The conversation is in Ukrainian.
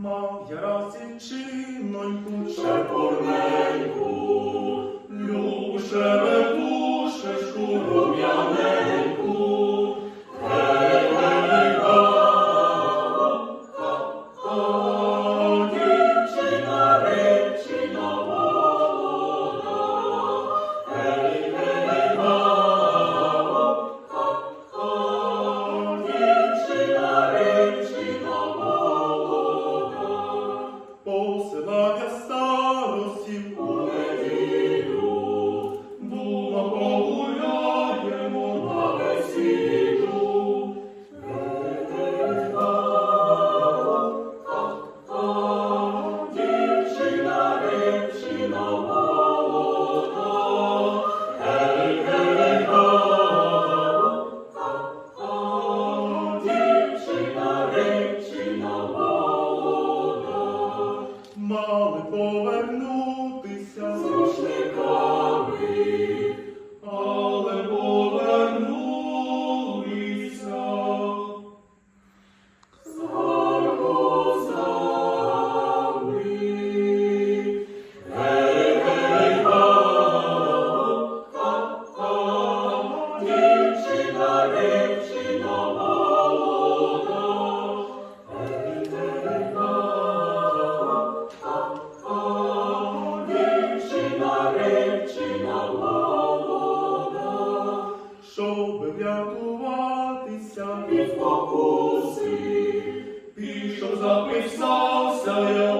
мав я раз і чиноньку шепурне. largas povo спокуси, пішов записався я.